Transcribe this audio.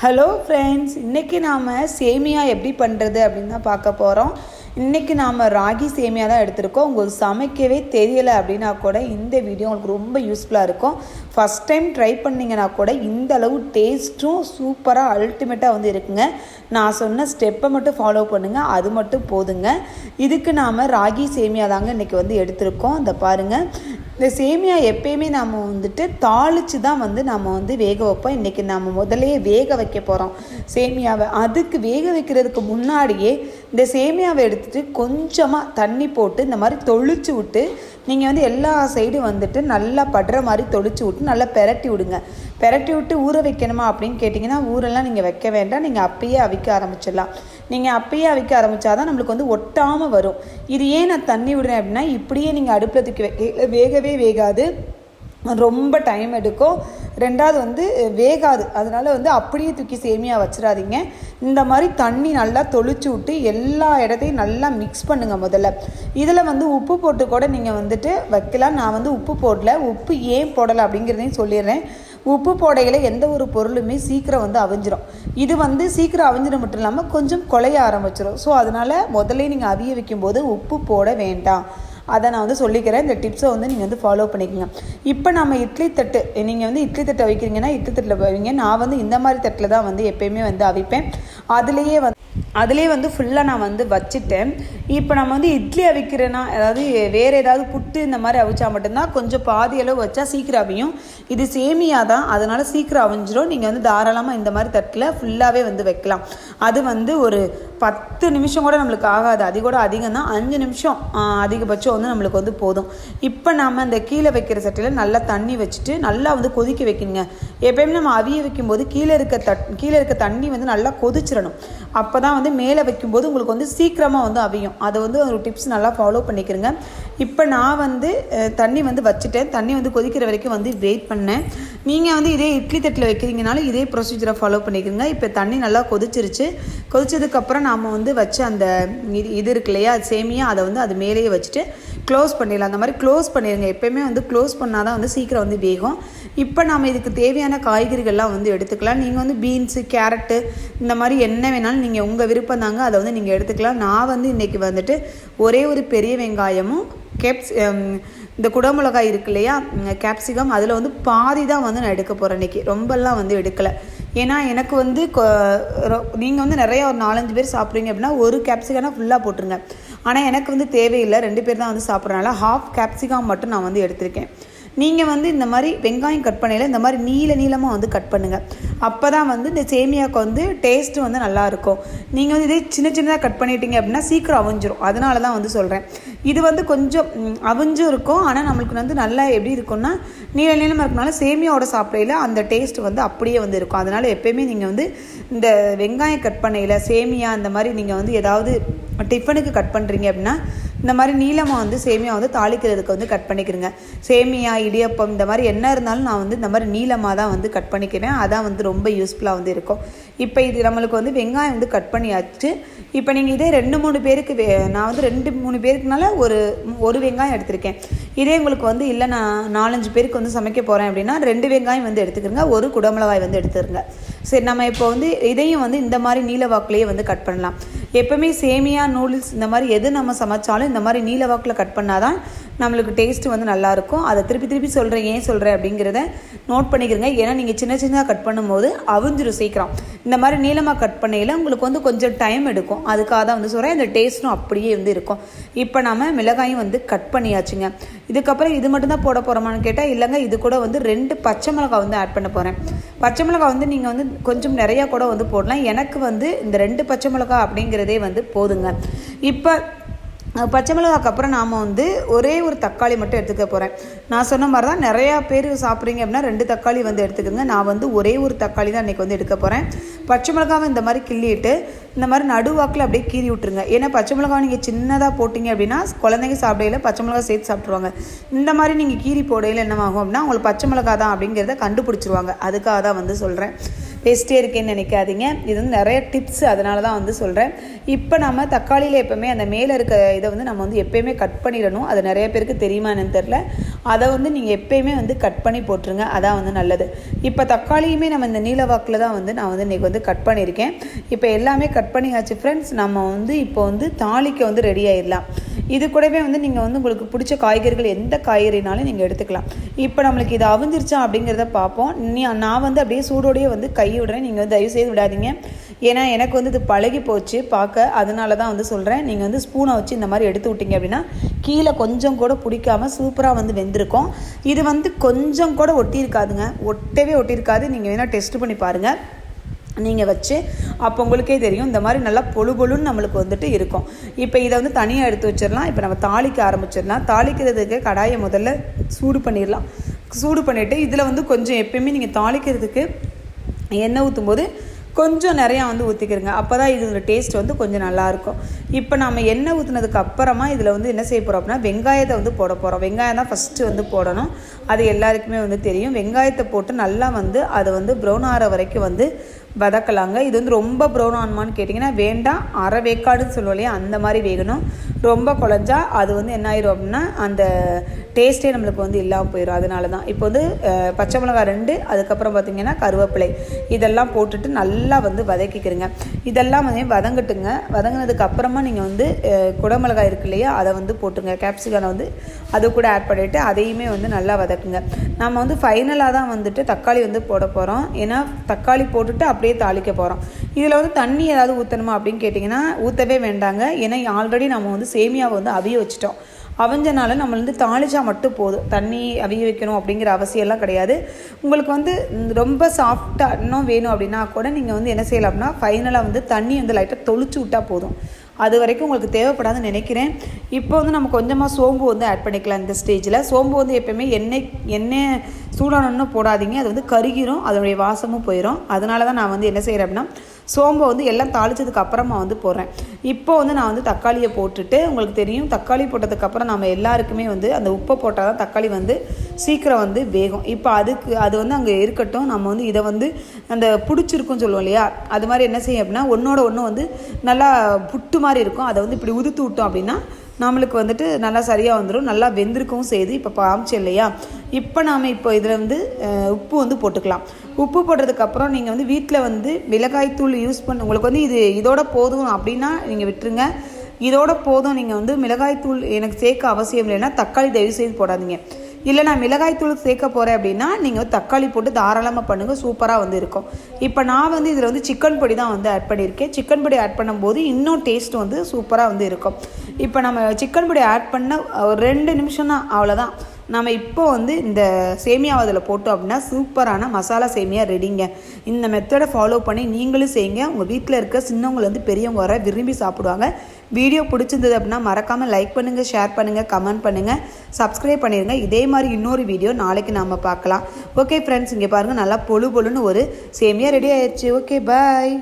Hello friends இன்றைக்கி நாம் சேமியா எப்படி பண்ணுறது அப்படின்னு தான் பார்க்க போகிறோம் இன்றைக்கி நாம் ராகி சேமியா தான் எடுத்திருக்கோம். உங்களுக்கு சமைக்கவே தெரியலை அப்படின்னா கூட இந்த வீடியோ உங்களுக்கு ரொம்ப யூஸ்ஃபுல்லாக இருக்கும். ஃபஸ்ட் டைம் ட்ரை பண்ணிங்கன்னா கூட இந்த அளவு டேஸ்ட்டும் சூப்பராக அல்டிமேட்டாக வந்து இருக்குங்க. நான் சொன்ன ஸ்டெப்பை மட்டும் ஃபாலோ பண்ணுங்கள் அது மட்டும் போதுங்க. இதுக்கு நாம் ராகி சேமியா தாங்க இன்றைக்கி வந்து எடுத்திருக்கோம். இந்த பாருங்கள் இந்த சேமியா எப்பயுமே நாம் வந்துட்டு தாளித்து தான் வந்து நம்ம வந்து வேக வைப்போம். இன்றைக்கி நம்ம முதலே வேக வைக்க போகிறோம் சேமியாவை. அதுக்கு வேக வைக்கிறதுக்கு முன்னாடியே இந்த சேமியாவை எடுத்து எடுத்துகிட்டு கொஞ்சமாக தண்ணி போட்டு இந்த மாதிரி தொளிச்சு விட்டு நீங்கள் வந்து எல்லா சைடும் வந்துட்டு நல்லா படுற மாதிரி தொளிச்சு விட்டு நல்லா பெரட்டி விடுங்க. பெரட்டி விட்டு ஊற வைக்கணுமா அப்படின்னு கேட்டிங்கன்னா ஊரெல்லாம் நீங்கள் வைக்க வேண்டாம். நீங்கள் அப்பயே அவிக்க ஆரம்பிச்சிடலாம். நீங்கள் அப்பயே அவிக்க ஆரம்பித்தாதான் நம்மளுக்கு வந்து ஒட்டாமல் வரும். இது ஏன் நான் தண்ணி விடுறேன் அப்படின்னா இப்படியே நீங்கள் அடுப்பில் தூக்கி வைக்க வேகவே வேகாது. ரொம்ப டைம் எடுக்கும். ரெண்டாவது வந்து வேகாது. அதனால் வந்து அப்படியே தூக்கி சேமியா வச்சிடாதீங்க. இந்த மாதிரி தண்ணி நல்லா தொளிச்சு விட்டு எல்லா இடத்தையும் நல்லா மிக்ஸ் பண்ணுங்கள் முதல்ல. இதில் வந்து உப்பு போட்டு கூட நீங்கள் வந்துட்டு வைக்கலாம். நான் வந்து உப்பு போடல. உப்பு ஏன் போடலை அப்படிங்கிறதையும் சொல்லிடுறேன். உப்பு போடையில் எந்த ஒரு பொருளுமே சீக்கிரம் வந்து அவிஞ்சிரும். இது வந்து சீக்கிரம் அவிஞ்சிடும் மட்டும் இல்லாமல் கொஞ்சம் குலைய ஆரம்பிச்சிடும் ஸோ அதனால் முதல்ல நீங்கள் அவிய வைக்கும்போது உப்பு போட வேண்டாம். அதை நான் வந்து சொல்லிக்கிறேன். இந்த டிப்ஸை வந்து நீங்கள் வந்து ஃபாலோ பண்ணிக்கோங்க. இப்போ நம்ம இட்லி தட்டு நீங்கள் வந்து இட்லி தட்டை வைக்கிறீங்கன்னா இட்லி தட்டில் வைவீங்க நான் வந்து இந்த மாதிரி தட்டில் தான் வந்து எப்பயுமே வந்து அவிப்பேன். அதுலேயே வந்து அதுலேயே வந்து ஃபுல்லாக நான் வந்து வச்சுட்டேன். இப்போ நம்ம வந்து இட்லி அவிக்கிறேன்னா அதாவது வேறு ஏதாவது புட்டு இந்த மாதிரி அவிச்சா மட்டும்தான் கொஞ்சம் பாதி அளவு வச்சா சீக்கிரம் அவியும். இது சேமியா தான் அதனால் சீக்கிரம் அவிஞ்சிரும். நீங்கள் வந்து தாராளமாக இந்த மாதிரி தட்டில் ஃபுல்லாகவே வந்து வைக்கலாம். அது வந்து ஒரு பத்து நிமிஷம் கூட நம்மளுக்கு ஆகாது. அது கூட அதிகம் தான் அஞ்சு நிமிஷம் அதிகபட்சம் வந்து நம்மளுக்கு வந்து போதும். இப்போ நம்ம இந்த கீழே வைக்கிற சட்டியில் நல்லா தண்ணி வச்சுட்டு நல்லா வந்து கொதிக்க வைக்கணுங்க. எப்பயுமே நம்ம அவிய வைக்கும்போது கீழே இருக்க தட் கீழே இருக்க தண்ணி வந்து நல்லா கொதிச்சிடணும். அப்போ தான் வந்து மேலே வைக்கும்போது உங்களுக்கு வந்து சீக்கிரமாக வந்து அவியும். அதை வந்து ஒரு டிப்ஸ் நல்லா ஃபாலோ பண்ணிக்கிறேங்க. இப்போ நான் வந்து தண்ணி வந்து வச்சுட்டேன். தண்ணி வந்து கொதிக்கிற வரைக்கும் வந்து வெயிட் பண்ணேன். நீங்கள் வந்து இதே இட்லி தட்டில் வைக்கிறீங்கனாலும் இதே ப்ரொசீஜரை ஃபாலோ பண்ணிக்கிறீங்க. இப்போ தண்ணி நல்லா கொதிச்சிருச்சு. கொதிச்சதுக்கப்புறம் நாம் வந்து வச்சு அந்த இது இது இருக்கு இல்லையா? சேமியா அதை வந்து அது மேலேயே வச்சுட்டு க்ளோஸ் பண்ணிடலாம். அந்த மாதிரி க்ளோஸ் பண்ணிடுங்க எப்போயுமே வந்து க்ளோஸ் பண்ணால் தான் வந்து சீக்கிரம் வந்து வேகும். இப்போ நாம் இதுக்கு தேவையான காய்கறிகள்லாம் வந்து எடுத்துக்கலாம். நீங்கள் வந்து பீன்ஸு கேரட்டு இந்த மாதிரி என்ன வேணாலும் நீங்கள் உங்கள் விருப்பம் தாங்க அதை வந்து நீங்கள் எடுத்துக்கலாம். நான் வந்து இன்றைக்கி வந்துட்டு ஒரே ஒரு பெரிய வெங்காயமும் கேப்ஸ் um, இந்த குடமிளகாய் இருக்கு இல்லையா கேப்சிகம் அதில் வந்து பாதி தான் வந்து நான் எடுக்க போகிறேன் இன்றைக்கி ரொம்பலாம் வந்து எடுக்கலை. ஏன்னா எனக்கு வந்து நீங்கள் வந்து நிறைய ஒரு நாலஞ்சு பேர் சாப்பிட்றீங்க அப்படின்னா ஒரு கேப்சிகம்னா ஃபுல்லாக போட்டுருங்க. ஆனால் எனக்கு வந்து தேவையில்லை. ரெண்டு பேர் தான் வந்து சாப்பிட்றனால ஹாஃப் கேப்சிகம் மட்டும் நான் வந்து எடுத்திருக்கேன். நீங்கள் வந்து இந்த மாதிரி வெங்காயம் கட் பண்ணையில் இந்த மாதிரி நீல நீளமாக வந்து கட் பண்ணுங்கள் அப்போ தான் வந்து இந்த சேமியாவுக்கு வந்து டேஸ்ட்டு வந்து நல்லாயிருக்கும் நீங்கள் வந்து இதே சின்ன சின்னதாக கட் பண்ணிட்டீங்க அப்படின்னா சீக்கிரம் அவிஞ்சிரும். அதனால தான் வந்து சொல்கிறேன் இது வந்து கொஞ்சம் அவிஞ்சும் இருக்கும். ஆனால் நம்மளுக்கு வந்து நல்லா எப்படி இருக்கும்னா நீல நீளமாக இருக்கனால சேமியாவோட சாப்பிடையில் அந்த டேஸ்ட் வந்து அப்படியே வந்து இருக்கும். அதனால் எப்போயுமே நீங்கள் வந்து இந்த வெங்காயம் கட் பண்ணையில் சேமியா இந்த மாதிரி நீங்கள் வந்து ஏதாவது டிஃபனுக்கு கட் பண்ணுறீங்க அப்படின்னா இந்த மாதிரி நீளமாக வந்து சேமியா வந்து தாளிக்கிறதுக்கு வந்து கட் பண்ணிக்கிறேங்க. சேமியா இடியப்பம் இந்த மாதிரி என்ன இருந்தாலும் நான் வந்து இந்த மாதிரி நீளமாக தான் வந்து கட் பண்ணிக்கிறேன். அதான் வந்து ரொம்ப யூஸ்ஃபுல்லாக வந்து இருக்கும். இப்போ இது நம்மளுக்கு வந்து வெங்காயம் வந்து கட் பண்ணியாச்சு. இப்போ நீங்கள் இதே ரெண்டு மூணு பேருக்கு வே நான் வந்து ரெண்டு மூணு பேருக்குனால ஒரு ஒரு வெங்காயம் எடுத்திருக்கேன். இதே உங்களுக்கு வந்து இல்லை நான் நாலஞ்சு பேருக்கு வந்து சமைக்க போகிறேன் அப்படின்னா ரெண்டு வெங்காயம் வந்து எடுத்துக்கிறங்க. ஒரு குடமிளகாய் வந்து எடுத்துருங்க சரி நம்ம இப்போ வந்து இதையும் வந்து இந்த மாதிரி நீல வாக்குலேயே வந்து கட் பண்ணலாம். எப்போவுமே சேமியா நூடுல்ஸ் இந்த மாதிரி எது நம்ம சமைச்சாலும் இந்த மாதிரி நீல வாக்கில் கட் பண்ணாதான் நம்மளுக்கு டேஸ்ட்டு வந்து நல்லாயிருக்கும் அதை திருப்பி திருப்பி சொல்கிறேன் ஏன் சொல்கிறேன் அப்படிங்கிறத நோட் பண்ணிக்கிறங்க ஏன்னா நீங்கள் சின்ன சின்னதாக கட் பண்ணும்போது அவிஞ்சிரும் சீக்கிரம் இந்த மாதிரி நீளமாக கட் பண்ணையில் உங்களுக்கு வந்து கொஞ்சம் டைம் எடுக்கும். அதுக்காக தான் வந்து சொல்கிறேன் இந்த டேஸ்ட்டும் அப்படியே வந்து இருக்கும். இப்போ நம்ம மிளகாயும் வந்து கட் பண்ணியாச்சுங்க. இதுக்கப்புறம் இது மட்டும்தான் போட போகிறோமான்னு கேட்டால் இல்லைங்க இது கூட வந்து ரெண்டு பச்சை மிளகாய் வந்து ஆட் பண்ண போகிறேன் பச்சை மிளகாய் வந்து நீங்கள் வந்து கொஞ்சம் நிறையா கூட வந்து போடலாம். எனக்கு வந்து இந்த ரெண்டு பச்சை மிளகாய் அப்படிங்கிறதே வந்து போதுங்க. இப்போ பச்சை மிளகாக்கு அப்புறம் நாம் வந்து ஒரே ஒரு தக்காளி மட்டும் எடுத்துக்க போகிறேன் நான் சொன்ன மாதிரி தான் நிறையா பேர் சாப்பிட்றீங்க அப்படின்னா ரெண்டு தக்காளி வந்து எடுத்துக்கோங்க. நான் வந்து ஒரே ஒரு தக்காளி தான் இன்றைக்கி வந்து எடுக்க போகிறேன் பச்சை மிளகாவை இந்த மாதிரி கிள்ளிட்டு இந்த மாதிரி நடுவாக்கில் அப்படியே கீறி விட்டுருங்க. ஏன்னா பச்சை மிளகாவை நீங்கள் சின்னதாக போட்டிங்க அப்படின்னா குழந்தைங்க சாப்பிடையில பச்சை மிளகா சேர்த்து சாப்பிட்ருவாங்க இந்த மாதிரி நீங்கள் கீரி போடையில் என்னவாகும் அப்படின்னா உங்களுக்கு பச்சை மிளகா தான் அப்படிங்கிறத கண்டுபிடிச்சிருவாங்க. அதுக்காக தான் வந்து சொல்கிறேன் பேசிட்டே இருக்கேன்னு நினைக்காதீங்க. இது வந்து நிறைய டிப்ஸ் அதனால தான் வந்து சொல்கிறேன் இப்போ நம்ம தக்காளியில் எப்போவுமே அந்த மேலே இருக்க இதை வந்து நம்ம வந்து எப்போயுமே கட் பண்ணிடணும். அது நிறைய பேருக்கு தெரியுமா என்னன்னு தெரில அதை வந்து நீங்கள் எப்பயுமே வந்து கட் பண்ணி போட்டுருங்க. அதான் வந்து நல்லது. இப்போ தக்காளியுமே நம்ம இந்த நீல வாக்கில் தான் வந்து நான் வந்து இன்றைக்கி வந்து கட் பண்ணியிருக்கேன். இப்போ எல்லாமே கட் பண்ணியாச்சு ஃப்ரெண்ட்ஸ் நம்ம வந்து இப்போ வந்து தாளிக்க வந்து ரெடி ஆயிடலாம். இது கூடவே வந்து நீங்கள் வந்து உங்களுக்கு பிடிச்ச காய்கறிகள் எந்த காய்கறினாலும் நீங்கள் எடுத்துக்கலாம். இப்போ நம்மளுக்கு இது அவிஞ்சிருச்சா அப்படிங்கிறத பார்ப்போம். நீ நான் வந்து அப்படியே சூடோடையே வந்து கை விடுறேன் நீங்கள் வந்து தயவு செய்து விடாதீங்க. ஏன்னா எனக்கு வந்து இது பழகி போச்சு. பார்க்க அதனால தான் வந்து சொல்கிறேன் நீங்கள் வந்து ஸ்பூனை வச்சு இந்த மாதிரி எடுத்து விட்டீங்க அப்படின்னா கீழே கொஞ்சம் கூட பிடிக்காம சூப்பராக வந்து வெந்திருக்கும். இது வந்து கொஞ்சம் கூட ஒட்டியிருக்காதுங்க. ஒட்டவே ஒட்டியிருக்காது. நீங்கள் வேணால் டெஸ்ட் பண்ணி பாருங்கள் நீங்கள் வச்சு அப்போ உங்களுக்கே தெரியும். இந்த மாதிரி நல்லா பொழு பொழுன்னு நம்மளுக்கு வந்துட்டு இருக்கும். இப்போ இதை வந்து தனியாக எடுத்து வச்சிடலாம். இப்போ நம்ம தாளிக்க ஆரம்பிச்சிடலாம். தாளிக்கிறதுக்கு கடாயை முதல்ல சூடு பண்ணிடலாம். சூடு பண்ணிவிட்டு இதில் வந்து கொஞ்சம் எப்பயுமே நீங்கள் தாளிக்கிறதுக்கு எண்ணெய் ஊற்றும் போது கொஞ்சம் நிறையா வந்து ஊற்றிக்கிறங்க அப்போ தான் இதோட டேஸ்ட் வந்து கொஞ்சம் நல்லாயிருக்கும் இப்போ நம்ம எண்ணெய் ஊற்றுனதுக்கு அப்புறமா இதில் வந்து என்ன செய்ய போகிறோம் அப்படின்னா வெங்காயத்தை வந்து போட போகிறோம் வெங்காயம் தான் ஃபஸ்ட்டு வந்து போடணும். அது எல்லாருக்குமே வந்து தெரியும். வெங்காயத்தை போட்டு நல்லா வந்து அதை வந்து ப்ரௌன் ஆகிற வரைக்கும் வந்து வதக்கலாங்க. இது வந்து ரொம்ப ப்ரௌன் ஆனுமான்னு கேட்டிங்கன்னா வேண்டாம். அரை வேக்காடுன்னு சொல்லுவோம் இல்லையா? அந்த மாதிரி வேகணும். ரொம்ப குழஞ்சா அது வந்து என்ன ஆயிரும் அப்படின்னா அந்த டேஸ்ட்டே நம்மளுக்கு வந்து இல்லாமல் போயிடும் அதனால தான் இப்போ வந்து பச்சை மிளகாய் ரெண்டு அதுக்கப்புறம் பார்த்திங்கன்னா கருவேப்பிலை. இதெல்லாம் போட்டுட்டு நல்லா வந்து வதக்கிக்கிறங்க இதெல்லாம் வந்து வதங்கட்டுங்க. வதங்கினதுக்கு அப்புறமா நீங்கள் வந்து குடமிளகாய் இருக்கு இல்லையா அதை வந்து போட்டுங்க. கேப்சிகனை வந்து அது கூட ஆட் பண்ணிவிட்டு அதையுமே வந்து நல்லா வதக்குங்க. நம்ம வந்து ஃபைனலாக தான் வந்துட்டு தக்காளி வந்து போட போகிறோம் ஏன்னா தக்காளி போட்டுட்டு அப்படியே தாளிக்க போகிறோம் இதில் வந்து தண்ணி ஏதாவது ஊற்றணுமா அப்படின்னு கேட்டிங்கன்னா ஊற்றவே வேண்டாங்க. ஏன்னா ஆல்ரெடி நம்ம வந்து சேமியாவை வந்து அவிய வச்சிட்டோம். அவிஞ்சனால நம்ம வந்து தாளிச்சா மட்டும் போதும். தண்ணி அவிய வைக்கணும் அப்படிங்கிற அவசியம்லாம் கிடையாது. உங்களுக்கு வந்து ரொம்ப சாஃப்டாக இன்னும் வேணும் அப்படின்னா கூட நீங்கள் வந்து என்ன செய்யலாம் அப்படின்னா ஃபைனலாக வந்து தண்ணி வந்து லைட்டாக தொளிச்சு விட்டால் போதும். அது வரைக்கும் உங்களுக்கு தேவைப்படாதுன்னு நினைக்கிறேன். இப்போ வந்து நம்ம கொஞ்சமாக சோம்பு வந்து ஆட் பண்ணிக்கலாம் இந்த ஸ்டேஜில் சோம்பு வந்து எப்பயுமே எண்ணெய் எண்ணெய் சூடானன்னு போடாதீங்க. அது வந்து கருகிரும் அதனுடைய வாசமும் போயிடும் அதனால தான் நான் வந்து என்ன செய்கிறேன் அப்படின்னா சோம்பை வந்து எல்லாம் தாளித்ததுக்கு அப்புறமா வந்து போடுறேன். இப்போ வந்து நான் வந்து தக்காளியை போட்டுட்டு உங்களுக்கு தெரியும் தக்காளி போட்டதுக்கப்புறம் நம்ம எல்லாருக்குமே வந்து அந்த உப்பை போட்டால் தான் தக்காளி வந்து சீக்கிரம் வந்து வேகும். இப்போ அதுக்கு அது வந்து அங்கே இருக்கட்டும் நம்ம வந்து இதை வந்து அந்த பிடிச்சிருக்குன்னு சொல்லுவோம் இல்லையா? அது மாதிரி என்ன செய்யும் அப்படின்னா ஒன்றோட ஒன்று வந்து நல்லா புட்டு மாதிரி இருக்கும். அதை வந்து இப்படி உதுத்து விட்டோம் அப்படின்னா நம்மளுக்கு வந்துட்டு நல்லா சரியாக வந்துடும் நல்லா வெந்திருக்கவும் செய்யுது இப்போ பாமிச்சு இல்லையா? இப்போ நாம் இப்போ இதில் வந்து உப்பு வந்து போட்டுக்கலாம். உப்பு போடுறதுக்கப்புறம் நீங்கள் வந்து வீட்டில் வந்து மிளகாய்த்தூள் யூஸ் பண்ண உங்களுக்கு வந்து இது இதோட போதும் அப்படின்னா நீங்கள் விட்டுருங்க. இதோட போதும் நீங்கள் வந்து மிளகாய்த்தூள் எனக்கு சேர்க்க அவசியம் இல்லைன்னா தக்காளி தயவு செய்து போடாதீங்க. இல்லை நான் மிளகாய்த்தூள் சேர்க்க போகிறேன் அப்படின்னா நீங்கள் வந்து தக்காளி போட்டு தாராளமாக பண்ணுங்கள் சூப்பராக வந்து இருக்கும். இப்போ நான் வந்து இதில் வந்து சிக்கன் பொடி தான் வந்து ஆட் பண்ணியிருக்கேன். சிக்கன் பொடி ஆட் பண்ணும்போது இன்னும் டேஸ்ட் வந்து சூப்பராக வந்து இருக்கும். இப்போ நம்ம சிக்கன் பொடி ஆட் பண்ண ஒரு ரெண்டு நிமிஷம் தான் அவ்வளோதான் நம்ம இப்போ வந்து இந்த சேமியாவை அதில் போட்டோம் அப்படின்னா சூப்பரான மசாலா சேமியா ரெடிங்க. இந்த மெத்தடை ஃபாலோ பண்ணி நீங்களும் செய்யுங்க. உங்கள் வீட்டில் இருக்க சின்னவங்கலேருந்து பெரியவங்க வர விரும்பி சாப்பிடுவாங்க. வீடியோ பிடிச்சிருந்தது அப்படின்னா மறக்காமல் லைக் பண்ணுங்கள் ஷேர் பண்ணுங்கள் கமெண்ட் பண்ணுங்கள் சப்ஸ்கிரைப் பண்ணிடுங்க இதே மாதிரி இன்னொரு வீடியோ நாளைக்கு நாம் பார்க்கலாம். ஓகே ஃப்ரெண்ட்ஸ் இங்கே பாருங்கள் நல்லா பொழு பொழுன்னு ஒரு சேமியா ரெடி ஆயிடுச்சு ஓகே பாய்